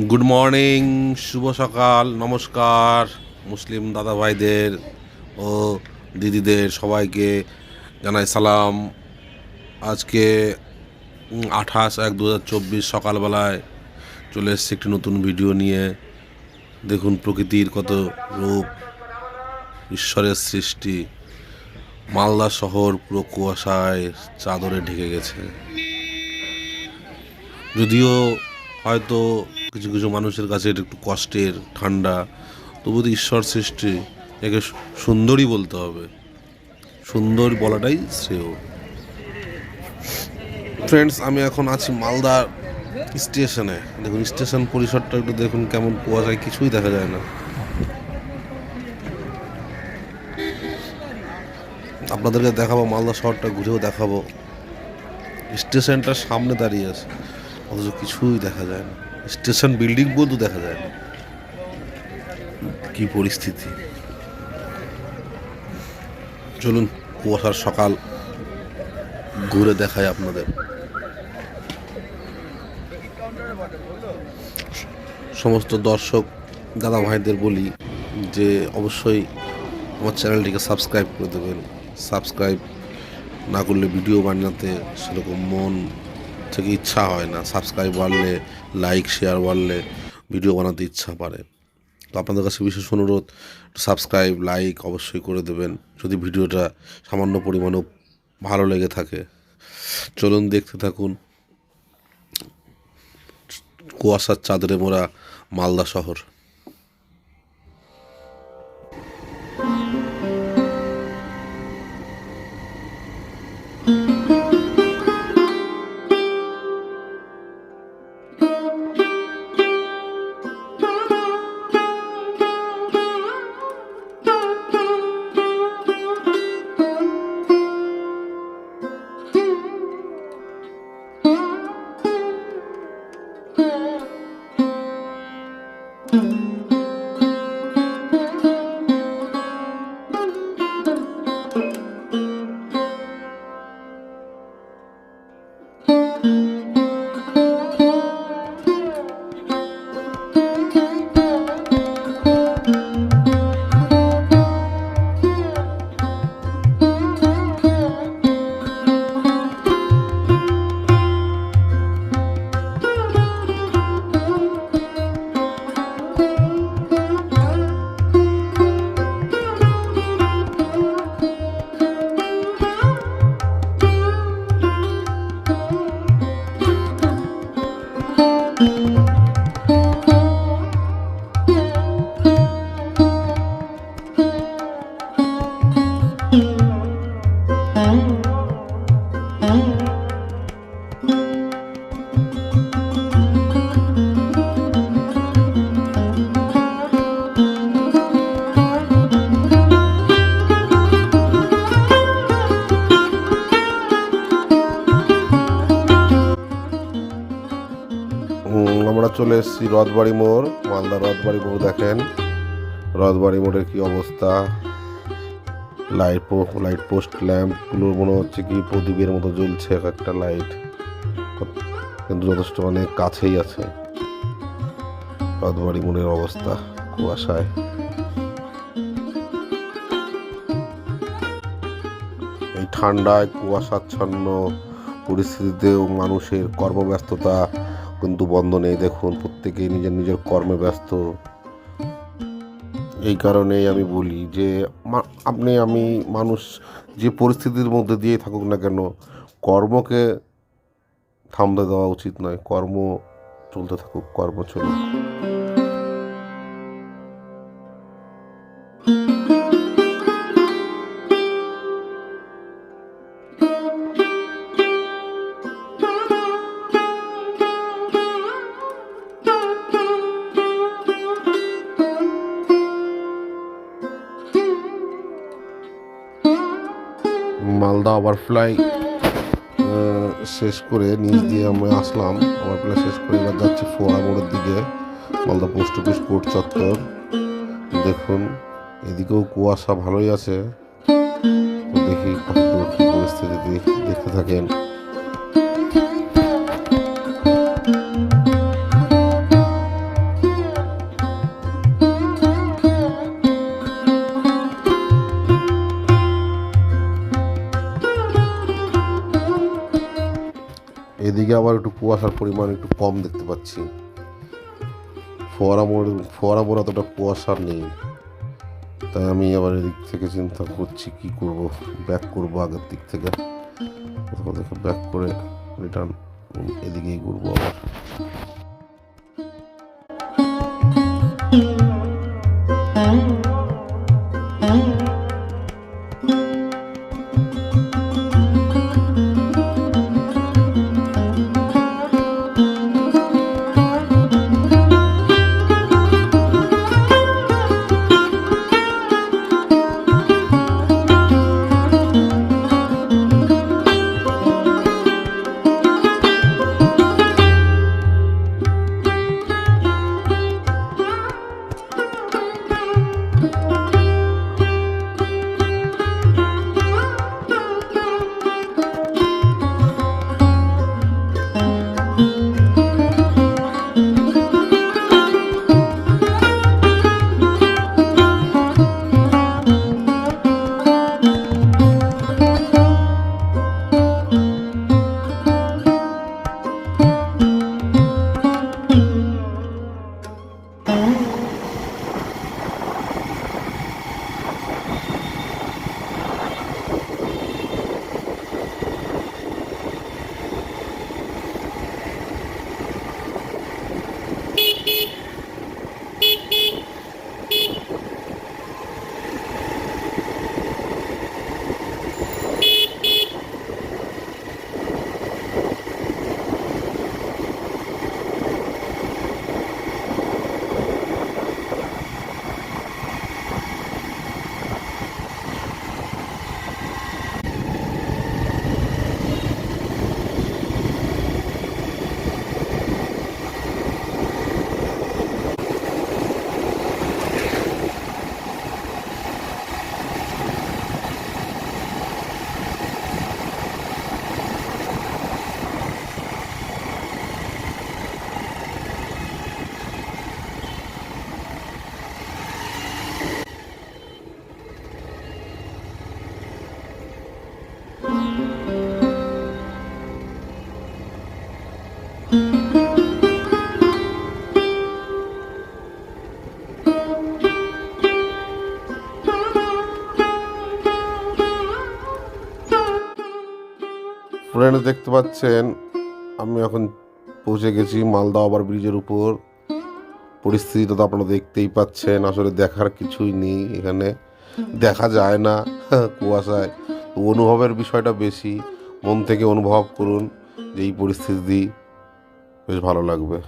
Good morning শুভ সকাল, নমস্কার, মুসলিম দাদা ভাইদের ও দিদিদের সবাইকে জানাই সালাম। আজকে আঠাশ এক দু হাজার চব্বিশ সকালবেলায় চলে এসেছি একটি নতুন ভিডিও নিয়ে। দেখুন প্রকৃতির কত রূপ, ঈশ্বরের সৃষ্টি। মালদা শহর পুরো কুয়াশায় চাদরে ঢেকে গেছে। যদিও হয়তো কিছু কিছু মানুষের কাছে এটা একটু কষ্টের, ঠান্ডা, তবু তো ঈশ্বর সৃষ্টি, একে সুন্দরই বলতে হবে। সুন্দর বলাটাই শ্রেয়। ফ্রেন্ডস আমি এখন আছি মালদা স্টেশনে। দেখুন, স্টেশন পরিসরটা একটু দেখুন কেমন কুয়াশায় কিছুই দেখা যায় না। আপনাদেরকে দেখাবো, মালদা শহরটা ঘুরেও দেখাবো। স্টেশনটার সামনে দাঁড়িয়ে আছে, অথচ কিছুই দেখা যায় না। স্টেশন বিল্ডিং পর্যন্ত দেখা যায় না। কি পরিস্থিতি। চলুন, কুয়াশার সকাল ঘুরে দেখায় আপনাদের। সমস্ত দর্শক দাদা ভাইদের বলি যে অবশ্যই আমার চ্যানেলটিকে সাবস্ক্রাইব করে দেবেন। সাবস্ক্রাইব না করলে ভিডিও বানাতে সেরকম মন থেকে ইচ্ছা হয় না। সাবস্ক্রাইব বাড়লে লাইক শেয়ার বাড়লে ভিডিও বানাতে ইচ্ছা পারে তো আপনাদের কাছে বিশেষ অনুরোধ সাবস্ক্রাইব লাইক অবশ্যই করে দেবেন। যদি ভিডিওটা সামান্য পরিমাণেও ভালো লেগে থাকে, চলুন দেখতে থাকুন। কুয়াশার চাদরে মোড়া মালদা শহর। রথবাড়ি মোড়, মালদা রথবাড়ি মোড় দেখেন। রথবাড়ি মোড়ের কি অবস্থা? লাইট লাইট পোস্ট ল্যাম্পগুলো মনে হচ্ছে কি প্রদীপের মতো জ্বলছে, এক একটা লাইট কিন্তু যথেষ্ট অনেক কাছেই আছে। রথবাড়ি মোড়ের অবস্থা কুয়াশায়। এই ঠান্ডায় কুয়াশাচ্ছন্ন পরিস্থিতিতেও মানুষের কর্মব্যস্ততা কিন্তু বন্ধ নেই, দেখুন, প্রত্যেকেই নিজের নিজের কর্মে ব্যস্ত। এই কারণেই আমি বলি যে আপনি, আমি মানুষ যে পরিস্থিতির মধ্যে দিয়েই থাকুক না কেন, কর্মকে থামতে দেওয়া উচিত নয়, কর্ম চলতে থাকুক, কর্ম চলুক। ওভারফ্লাই শেষ করে নিচ দিয়ে আমরা আসলাম। ওভারফ্লাই শেষ করে এবার যাচ্ছি ফোয়া মোড়ের দিকে, মালদা পোস্ট অফিস কোর্ট চত্বর। দেখুন, এদিকেও কুয়াশা ভালোই আছে। দেখি কত পরিস্থিতি দেখ- দেখতে থাকেন। কুয়াশার পরিমাণ একটু কম দেখতে পাচ্ছি। ফোয়ারা মোড়, ফোয়ারা অতটা কুয়াশা নেই। তাই আমি আবার এদিক থেকে চিন্তা করছি, কি করব? ব্যাক করব আগের দিক থেকে। কোথাও ব্যাক করে রিটার্ন এদিকেই ঘুরবো আবার। ফ্রেন্ডস দেখতে পাচ্ছেন, আমি এখন পৌঁছে গেছি মালদা ওভার ব্রিজের উপর। পরিস্থিতিটা তো আপনারা দেখতেই পাচ্ছেন, আসলে দেখার কিছুই নেই এখানে। দেখা যায় না কুয়াশায়। তো অনুভবের বিষয়টা বেশি। মন থেকে অনুভব করুন যে এই পরিস্থিতি বেশ ভালো লাগবে।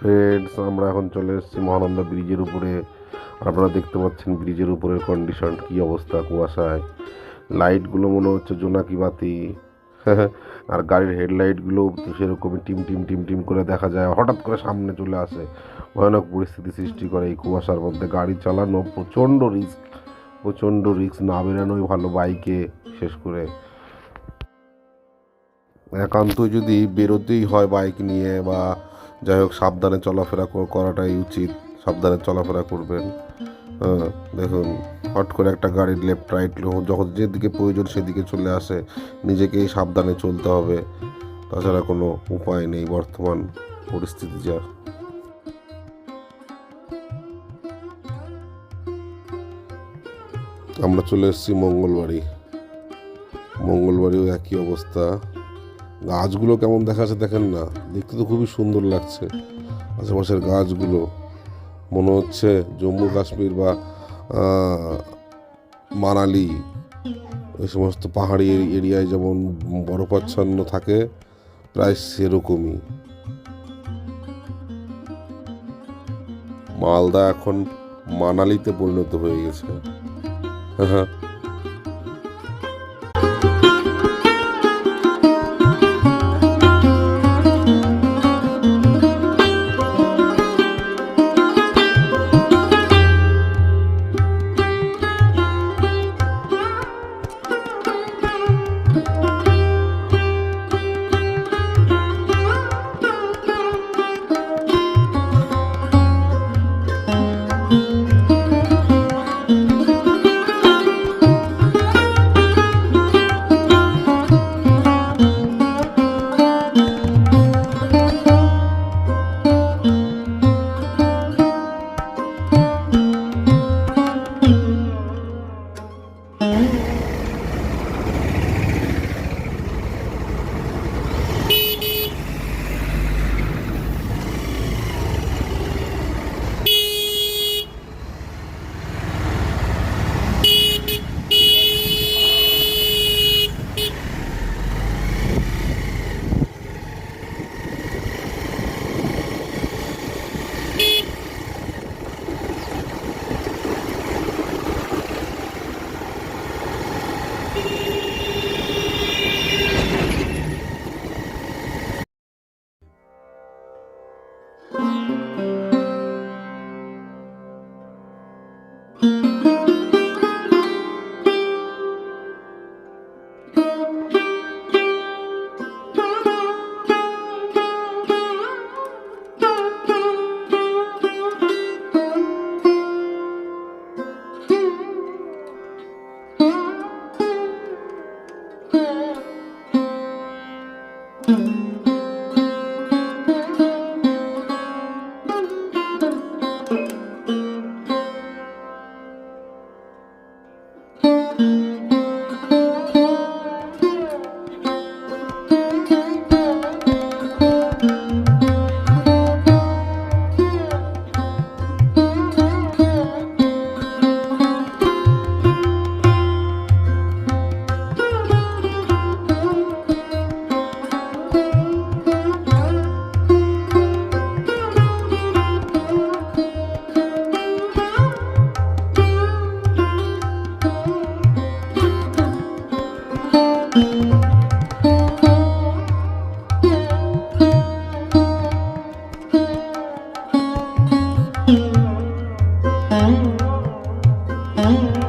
ফ্রেন্ডস আমরা এখন চলে এসেছি মহানন্দা ব্রিজের উপরে। আপনারা দেখতে পাচ্ছেন ব্রিজের উপরের কন্ডিশন কি অবস্থা কুয়াশায়। লাইটগুলো মনে হচ্ছে জোনাকি বাতি আর গাড়ির হেডলাইটগুলো সেরকমই টিম টিম টিম টিম করে দেখা যায়। হঠাৎ করে সামনে চলে আসে। ভয়ানক পরিস্থিতি সৃষ্টি করে এই কুয়াশার মধ্যে। গাড়ি চালানো প্রচণ্ড রিস্ক প্রচণ্ড রিস্ক না বেরানোই ভালো বাইকে শেষ করে। একান্তই যদি বেরোতেই হয় বাইক নিয়ে বা যাই হোক, সাবধানে চলাফেরা করাটাই উচিত। সাবধানে চলাফেরা করবেন। দেখুন, হট করে একটা গাড়ির লেফট রাইট যখন যেদিকে প্রয়োজন সেদিকে চলে আসে। নিজেকেই সাবধানে চলতে হবে। তাছাড়া কোনো উপায় নেই বর্তমান পরিস্থিতি যা। আমরা চলে এসেছি মঙ্গলবাড়ি। মঙ্গলবাড়িও একই অবস্থা। গাছগুলো কেমন দেখাচ্ছে দেখেন না। দেখতে তো খুবই সুন্দর লাগছে। আশেপাশের গাছগুলো, মনে হচ্ছে জম্মু কাশ্মীর বা মানালি, এই সমস্ত পাহাড়ি এরিয়ায় যেমন বরফাচ্ছন্ন থাকে, প্রায় সেরকমই। মালদা এখন মানালিতে পরিণত হয়ে গেছে। হ্যাঁ হ্যাঁ Mm-hmm.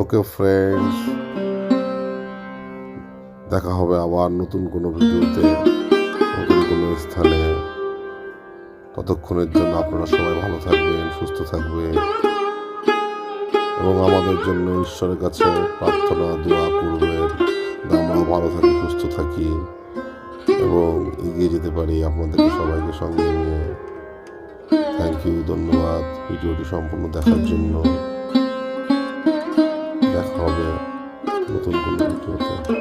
ওকে ফ্রেন্ডস দেখা হবে আবার নতুন কোনো ভিডিওতে, নতুন কোনো স্থানে। ততক্ষণের জন্য আপনারা সবাই ভালো থাকবেন, সুস্থ থাকবেন। এবং আমাদের জন্য ঈশ্বরের কাছে প্রার্থনা, দোয়া করবেন যে আমরাও ভালো থাকি, সুস্থ থাকি এবং এগিয়ে যেতে পারি আপনাদেরকে সবাইকে সঙ্গে নিয়ে। থ্যাংক ইউ ধন্যবাদ। ভিডিওটি সম্পূর্ণ দেখার জন্য। দেখা হবে নতুন কোনো ভিডিওতে